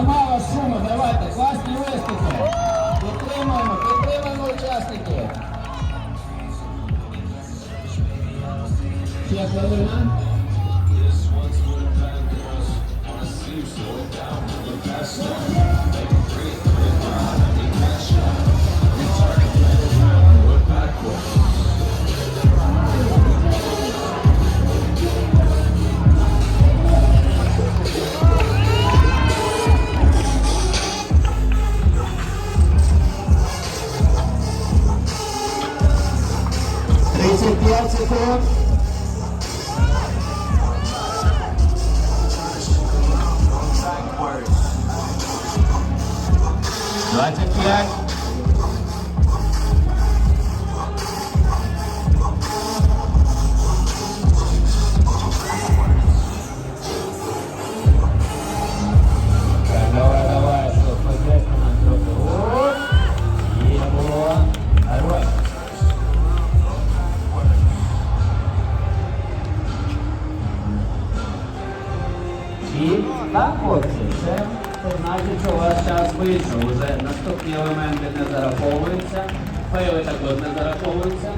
замало шуму, давайте, класні виступи. Підтримуємо, підтримуємо учасників. Ще хвилина. Thank. Nasıl piyasada Right at the end. І так от це, значить, що у вас час вийшов. Уже наступні елементи не зараховуються, файли також не зараховуються.